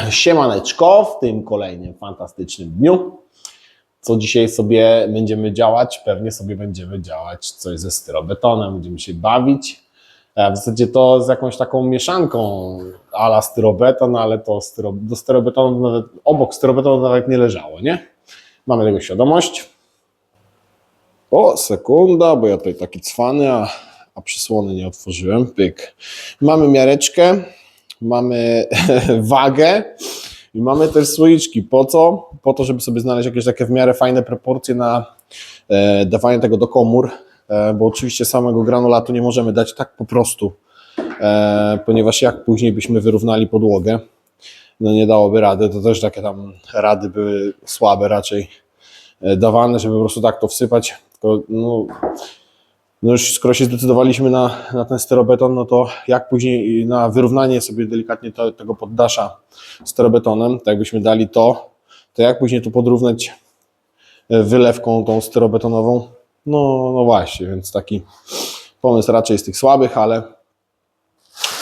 Siemaneczko w tym kolejnym fantastycznym dniu. Co dzisiaj sobie będziemy działać? Pewnie sobie będziemy działać coś ze styrobetonem, będziemy się bawić. E, W zasadzie to z jakąś taką mieszanką ala styrobeton, ale to styro, do styrobetonu nawet, obok styrobetonu nawet nie leżało, nie? Mamy tego świadomość. O, sekunda, bo ja tutaj taki cwany, a, a przysłony nie otworzyłem. Pyk. Mamy miareczkę, mamy wagę i mamy też słoiczki. Po co? Po to, żeby sobie znaleźć jakieś takie w miarę fajne proporcje na e, dawanie tego do komór, e, bo oczywiście samego granulatu nie możemy dać tak po prostu, e, ponieważ jak później byśmy wyrównali podłogę, no nie dałoby rady. To też takie tam rady były słabe raczej dawane, żeby po prostu tak to wsypać. No, no już skoro się zdecydowaliśmy na, na ten sterobeton, no to jak później na wyrównanie sobie delikatnie to, tego poddasza sterobetonem, tak jakbyśmy dali to, to jak później to podrównać e, wylewką tą sterobetonową? No, no właśnie, więc taki pomysł raczej z tych słabych, ale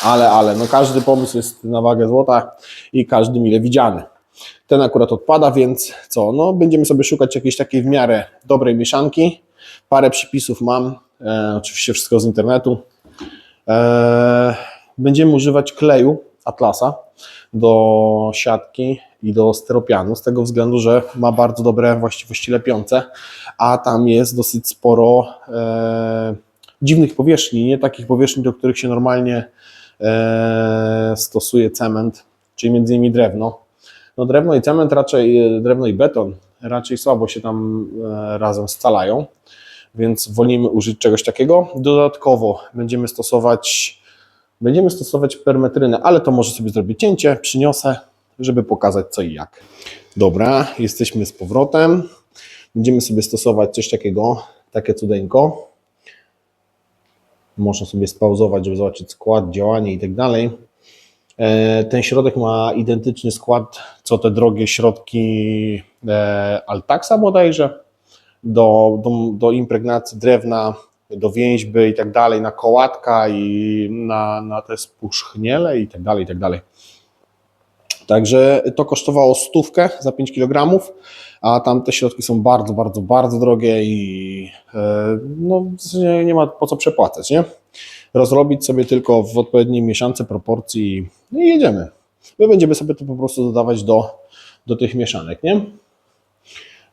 ale, ale, no każdy pomysł jest na wagę złota i każdy mile widziany. Ten akurat odpada, więc co? No, będziemy sobie szukać jakiejś takiej w miarę dobrej mieszanki. Parę przypisów mam, e, oczywiście wszystko z internetu. E, będziemy używać kleju Atlasa do siatki i do styropianu, z tego względu, że ma bardzo dobre właściwości lepiące, a tam jest dosyć sporo e, dziwnych powierzchni, nie takich powierzchni, do których się normalnie e, stosuje cement, czyli między innymi drewno. No drewno i cement raczej, drewno i beton raczej słabo się tam e, razem scalają, więc wolimy użyć czegoś takiego. Dodatkowo będziemy stosować, będziemy stosować permetrynę, ale to może sobie zrobić cięcie, przyniosę, żeby pokazać co i jak. Dobra, jesteśmy z powrotem. Będziemy sobie stosować coś takiego, takie cudeńko. Można sobie spauzować, żeby zobaczyć skład, działanie i tak dalej. E, Ten środek ma identyczny skład, co te drogie środki e, Altaxa bodajże, do, do, do impregnacji drewna, do więźby i tak dalej, na kołatka i na, na te spuszchniele i tak dalej, i tak dalej. Także to kosztowało stówkę za 5 kg, a tamte środki są bardzo, bardzo, bardzo drogie i e, no, zasadzie nie ma po co przepłacać, nie? Rozrobić sobie tylko w odpowiedniej mieszance proporcji i- no jedziemy. My będziemy sobie to po prostu dodawać do, do tych mieszanek, nie?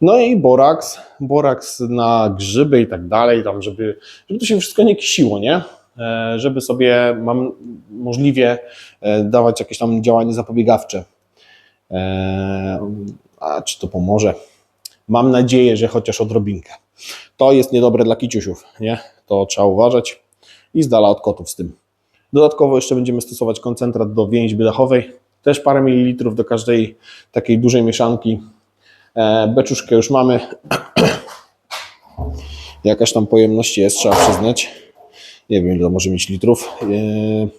No i boraks, boraks na grzyby i tak dalej, tam żeby, żeby to się wszystko nie kisiło, nie? E, Żeby sobie mam możliwie e, dawać jakieś tam działanie zapobiegawcze. E, A czy to pomoże? Mam nadzieję, że chociaż odrobinkę. To jest niedobre dla kiciusiów, nie? To trzeba uważać i z dala od kotów z tym. Dodatkowo jeszcze będziemy stosować koncentrat do więźby dachowej, też parę mililitrów do każdej takiej dużej mieszanki. E, Beczuszkę już mamy. Jakaś tam pojemność jest, trzeba przyznać. Nie wiem, ile to może mieć litrów. E,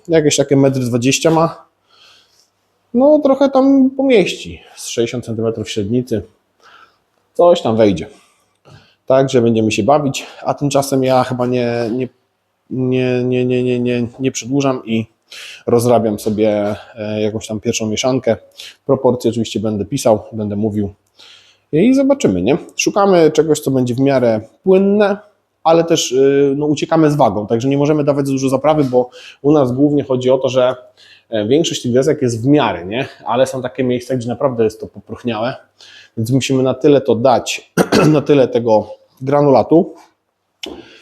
Jakieś takie 1,20 m ma. No, trochę tam pomieści. Z 60 cm średnicy. Coś tam wejdzie. Także będziemy się bawić, a tymczasem ja chyba nie, nie, nie, nie, nie, nie, nie, nie przedłużam i rozrabiam sobie e, jakąś tam pierwszą mieszankę. Proporcje oczywiście będę pisał, będę mówił i zobaczymy, nie? Szukamy czegoś, co będzie w miarę płynne, ale też y, no, uciekamy z wagą, także nie możemy dawać za dużo zaprawy, bo u nas głównie chodzi o to, że e, większość tych desek jest w miarę, nie? Ale są takie miejsca, gdzie naprawdę jest to popróchniałe, więc musimy na tyle to dać, na tyle tego granulatu,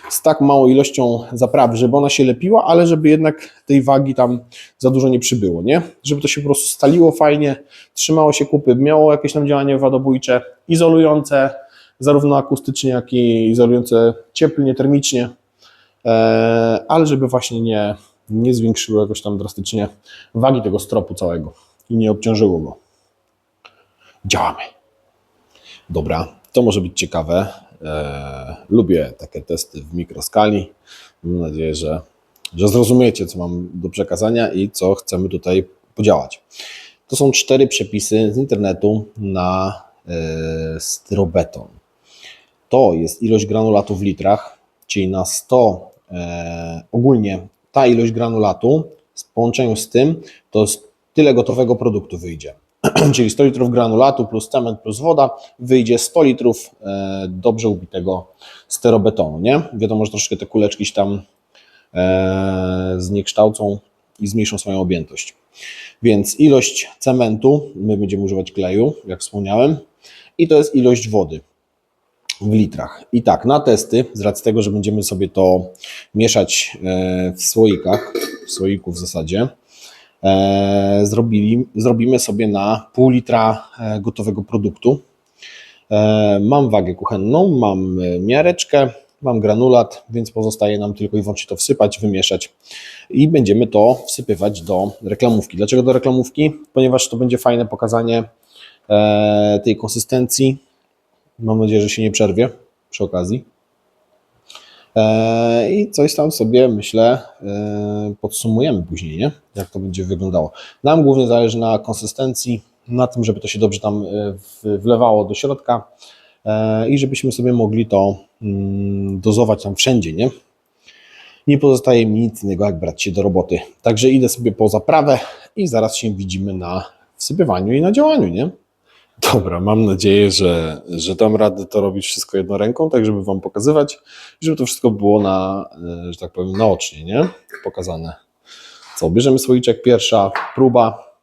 z tak małą ilością zaprawy, żeby ona się lepiła, ale żeby jednak tej wagi tam za dużo nie przybyło, nie? Żeby to się po prostu staliło fajnie, trzymało się kupy, miało jakieś tam działanie wadobójcze, izolujące, zarówno akustycznie, jak i izolujące cieplnie, termicznie, e, ale żeby właśnie nie, nie zwiększyło jakoś tam drastycznie wagi tego stropu całego i nie obciążyło go. Działamy. Dobra, to może być ciekawe. E, lubię takie testy w mikroskali. Mam nadzieję, że, że zrozumiecie, co mam do przekazania i co chcemy tutaj podziałać. To są cztery przepisy z internetu na e, styrobeton. To jest ilość granulatu w litrach, czyli na 100 e, ogólnie ta ilość granulatu w połączeniu z tym to tyle gotowego produktu wyjdzie. czyli 100 litrów granulatu plus cement plus woda, wyjdzie 100 litrów e, dobrze ubitego sterobetonu, nie? Wiadomo, że troszkę te kuleczki się tam e, zniekształcą i zmniejszą swoją objętość. Więc ilość cementu, my będziemy używać kleju, jak wspomniałem, i to jest ilość wody w litrach. I tak, na testy, z racji tego, że będziemy sobie to mieszać e, w słoikach, w słoiku w zasadzie, zrobili, zrobimy sobie na pół litra e, gotowego produktu. E, Mam wagę kuchenną, mam e, miareczkę, mam granulat, więc pozostaje nam tylko i wyłącznie to wsypać, wymieszać i będziemy to wsypywać do reklamówki. Dlaczego do reklamówki? Ponieważ to będzie fajne pokazanie e, tej konsystencji. Mam nadzieję, że się nie przerwie przy okazji. E, I coś tam sobie, myślę, e, podsumujemy później, nie? jak to będzie wyglądało. Nam głównie zależy na konsystencji, na tym, żeby to się dobrze tam e, wlewało do środka i żebyśmy sobie mogli to mm, dozować tam wszędzie, nie? Nie pozostaje mi nic innego, jak brać się do roboty. Także idę sobie po zaprawę i zaraz się widzimy na wsypywaniu i na działaniu, nie? Dobra, mam nadzieję, że, że dam radę to robić wszystko jedną ręką, tak żeby Wam pokazywać, żeby to wszystko było na, e, że tak powiem, naocznie, nie? Pokazane. Co, bierzemy słoiczek, pierwsza próba,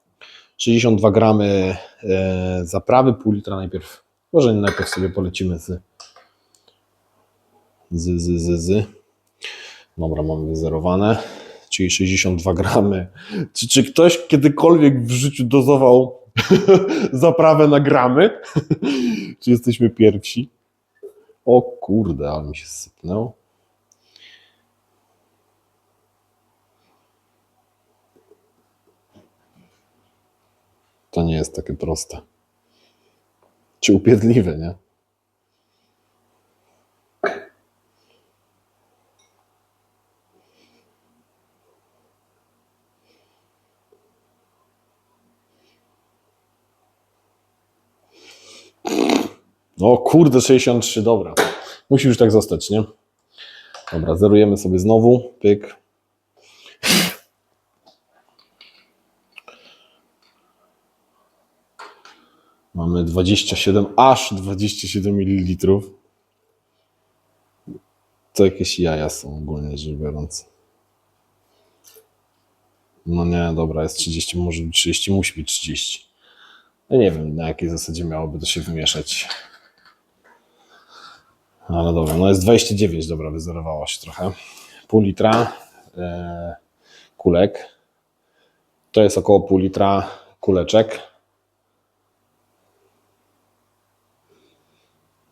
62 gramy e, zaprawy, pół litra najpierw. Może najpierw sobie polecimy z, z, z, z, z. Dobra, mamy wyzerowane, czyli 62 gramy. Czy, czy ktoś kiedykolwiek w życiu dozował zaprawę na gramy? czy jesteśmy pierwsi? O kurde, ale mi się sypnęło. To nie jest takie proste. Czy upierdliwe, nie? O kurde, 63, dobra. Musi już tak zostać, nie? Dobra, zerujemy sobie znowu. Pyk. Mamy 27, aż 27 ml. To jakieś jaja są ogólnie rzecz biorąc. No nie, dobra, jest 30, może być 30, musi być 30. Ja nie wiem, na jakiej zasadzie miałoby to się wymieszać. Ale dobra, no jest 29, dobra, wyzerowało się trochę. Pół litra e, kulek. To jest około pół litra kuleczek.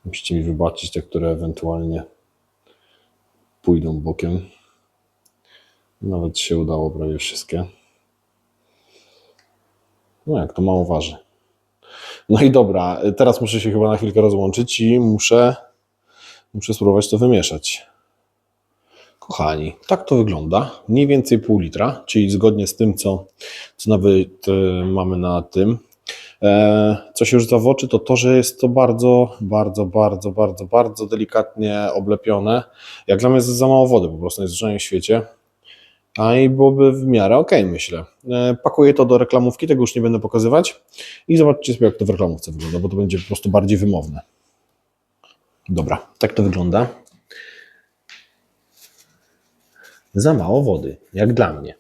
Musicie mi wybaczyć te, które ewentualnie pójdą bokiem. Nawet się udało prawie wszystkie. No jak to mało waży. No i dobra, teraz muszę się chyba na chwilkę rozłączyć i muszę, muszę spróbować to wymieszać. Kochani, tak to wygląda. Mniej więcej pół litra, czyli zgodnie z tym, co, co nawet e, mamy na tym. E, co się rzuca w oczy, to to, że jest to bardzo, bardzo, bardzo, bardzo, bardzo delikatnie oblepione. Jak dla mnie jest za mało wody po prostu najzwyczajniej w świecie. A i byłoby w miarę ok, myślę. E, Pakuję to do reklamówki, tego już nie będę pokazywać. I zobaczcie sobie, jak to w reklamówce wygląda, bo to będzie po prostu bardziej wymowne. Dobra, tak to wygląda. Za mało wody, jak dla mnie.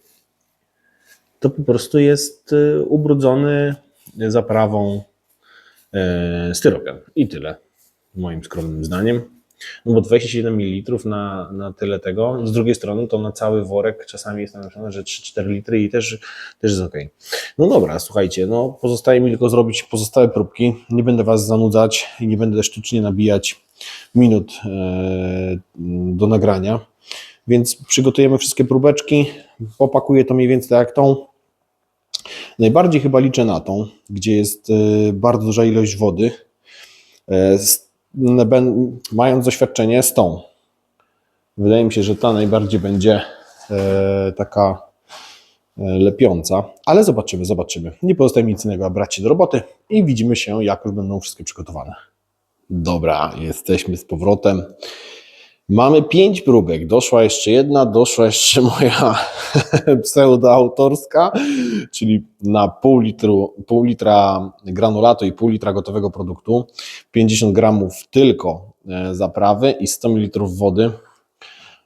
To po prostu jest e, ubrudzony zaprawą e, styropian. I tyle, moim skromnym zdaniem. No bo 27 ml na, na tyle tego. Z drugiej strony to na cały worek czasami jest napisane, że 3-4 litry i też, też jest ok. No dobra, słuchajcie, no pozostaje mi tylko zrobić pozostałe próbki. Nie będę Was zanudzać i nie będę sztucznie nabijać minut e, do nagrania. Więc przygotujemy wszystkie próbeczki. Opakuję to mniej więcej tak jak tą. Najbardziej chyba liczę na tą, gdzie jest e, bardzo duża ilość wody. E, Mając doświadczenie z tą. Wydaje mi się, że ta najbardziej będzie e, taka e, lepiąca, ale zobaczymy, zobaczymy. Nie pozostaje mi nic innego, jak brać się do roboty i widzimy się, jak już będą wszystkie przygotowane. Dobra, jesteśmy z powrotem. Mamy pięć próbek. Doszła jeszcze jedna, doszła jeszcze moja pseudoautorska, czyli na pół, litru, pół litra granulatu i pół litra gotowego produktu, 50 gramów tylko e, zaprawy i 100 ml wody.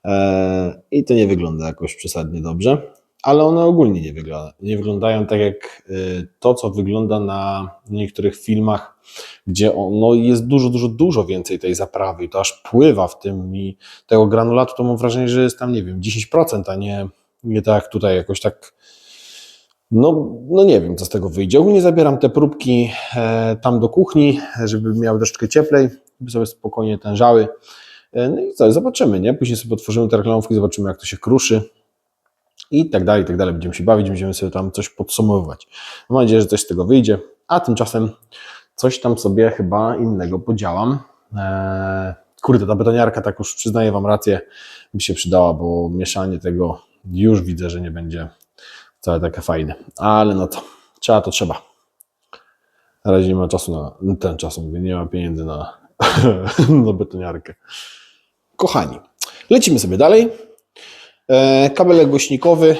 E, I to nie wygląda jakoś przesadnie dobrze, ale one ogólnie nie, wygląda, nie wyglądają tak jak e, to, co wygląda na niektórych filmach, gdzie on, no jest dużo, dużo, dużo więcej tej zaprawy i to aż pływa w tym i tego granulatu to mam wrażenie, że jest tam, nie wiem, 10%, a nie, nie tak tutaj jakoś tak no, no nie wiem, co z tego wyjdzie. Ogólnie zabieram te próbki e, tam do kuchni, żeby miały troszeczkę cieplej, żeby sobie spokojnie tężały. E, no i co, zobaczymy, nie? Później sobie otworzymy te reklamówki, zobaczymy, jak to się kruszy i tak dalej, i tak dalej. Będziemy się bawić, będziemy sobie tam coś podsumowywać. Mam nadzieję, że coś z tego wyjdzie, a tymczasem coś tam sobie chyba innego podziałam. Eee, kurde, ta betoniarka, tak już przyznaję Wam rację, by się przydała, bo mieszanie tego już widzę, że nie będzie wcale takie fajne. Ale no to, trzeba to trzeba. Na razie nie ma czasu na ten czas, mówię, nie ma pieniędzy na, na betoniarkę. Kochani, lecimy sobie dalej. E, kabelek głośnikowy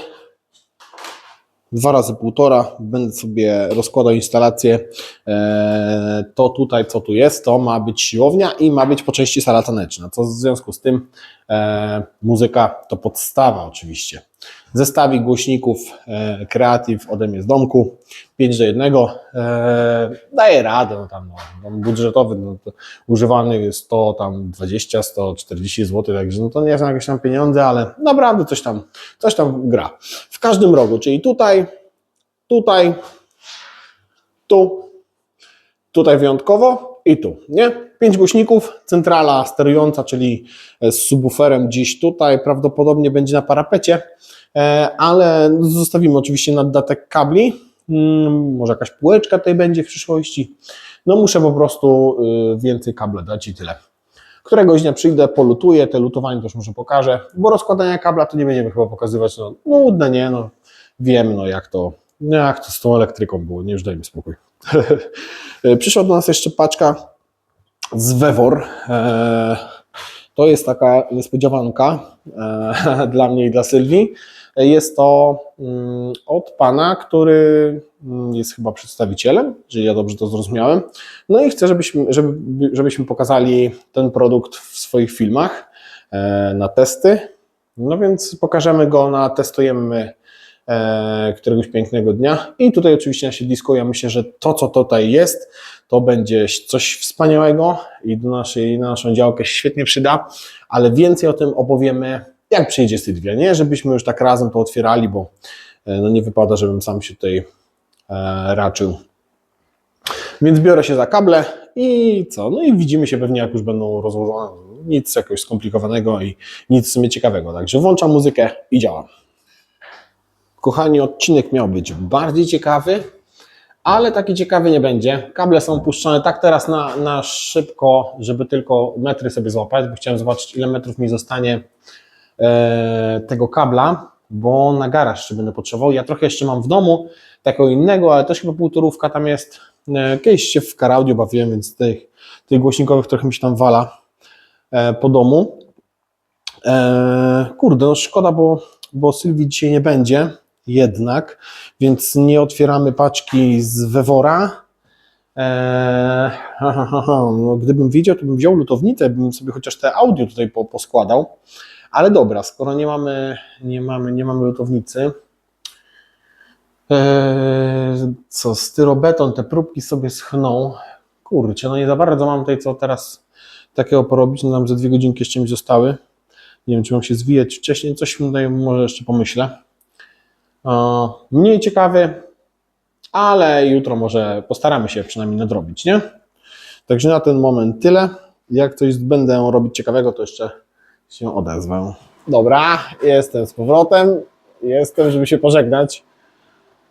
dwa razy półtora, będę sobie rozkładał instalację. E, To tutaj, co tu jest, to ma być siłownia i ma być po części sala taneczna. Co w związku z tym e, muzyka to podstawa oczywiście. Zestawik głośników e, Creative ode mnie z domku, 5 do 1, e, daje radę, no tam, no, tam budżetowy, no, używany jest to tam 20, 140 zł, także no to nie są jakieś tam pieniądze, ale naprawdę coś tam, coś tam gra. W każdym rogu, czyli tutaj, tutaj, tu, tutaj wyjątkowo i tu, nie? Pięć głośników, centrala sterująca, czyli z subwooferem gdzieś tutaj, prawdopodobnie będzie na parapecie, e, ale zostawimy oczywiście naddatek kabli, Mm, może jakaś półeczka tutaj będzie w przyszłości. No muszę po prostu y, więcej kabla dać i tyle. Któregoś dnia przyjdę, polutuję, te lutowanie też może pokażę, bo rozkładania kabla to nie będziemy chyba pokazywać, no nudne, nie, no wiemy, no jak to, no, jak to z tą elektryką było, nie, już dajmy spokój. Przyszła do nas jeszcze paczka z Wewor. E, To jest taka niespodziawanka e, dla mnie i dla Sylwii. Jest to mm, od pana, który mm, jest chyba przedstawicielem, jeżeli ja dobrze to zrozumiałem. No i chcę, żebyśmy, żeby, żebyśmy pokazali ten produkt w swoich filmach e, na testy. No więc pokażemy go, na testujemy e, któregoś pięknego dnia. I tutaj oczywiście na siedlisku ja myślę, że to, co tutaj jest, to będzie coś wspaniałego i do naszej, na naszą działkę się świetnie przyda, ale więcej o tym opowiemy jak przyjdzie Sylwia, nie? Żebyśmy już tak razem to otwierali, bo e, no nie wypada, żebym sam się tutaj e, raczył. Więc biorę się za kable i co? No i widzimy się pewnie, jak już będą rozłożone. Nic jakoś skomplikowanego i nic w sumie ciekawego. Także włączam muzykę i działam. Kochani, odcinek miał być bardziej ciekawy, ale taki ciekawy nie będzie. Kable są puszczone tak teraz na, na szybko, żeby tylko metry sobie złapać, bo chciałem zobaczyć, ile metrów mi zostanie e, tego kabla, bo na garaż jeszcze będę potrzebował. Ja trochę jeszcze mam w domu takiego innego, ale też chyba półtorówka tam jest. E, kiedyś się w Karaudio bawiłem, więc tych, tych głośnikowych trochę mi się tam wala e, po domu. E, kurde, no szkoda, bo, bo Sylwii dzisiaj nie będzie jednak, więc nie otwieramy paczki z Wewora. Eee, ha, ha, ha. No, gdybym wiedział, to bym wziął lutownicę, bym sobie chociaż te audio tutaj po, poskładał. Ale dobra, skoro nie mamy, nie mamy, nie mamy lutownicy, eee, co, styrobeton, te próbki sobie schną. Kurczę, no nie za bardzo mam tutaj co teraz takiego porobić, no tam ze dwie godzinki jeszcze mi zostały. Nie wiem, czy mam się zwijać wcześniej, coś tutaj może jeszcze pomyślę. Eee, mniej ciekawy, ale jutro może postaramy się przynajmniej nadrobić, nie? Także na ten moment tyle. Jak coś będę robić ciekawego, to jeszcze się odezwę. Dobra, jestem z powrotem. Jestem, żeby się pożegnać.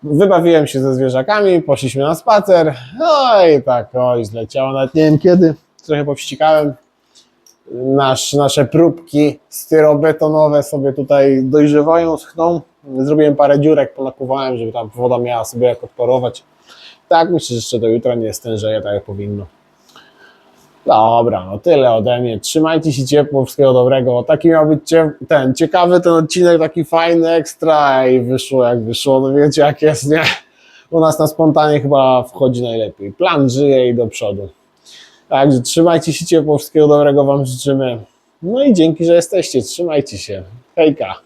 Wybawiłem się ze zwierzakami, poszliśmy na spacer. No i tak, oj, zleciało, nawet nie wiem kiedy. Trochę powścikałem. Nasz, nasze próbki styrobetonowe sobie tutaj dojrzewają, schną. Zrobiłem parę dziurek, ponakowałem, żeby tam woda miała sobie jak odparować. Tak, myślę, że jeszcze do jutra nie stężeje tak jak powinno. Dobra, no tyle ode mnie. Trzymajcie się ciepło, wszystkiego dobrego. Taki miał być ten ciekawy ten odcinek, taki fajny, ekstra i wyszło jak wyszło. No wiecie jak jest, nie? U nas na spontanie chyba wchodzi najlepiej. Plan żyje i do przodu. Także trzymajcie się ciepło, wszystkiego dobrego Wam życzymy. No i dzięki, że jesteście. Trzymajcie się. Hejka.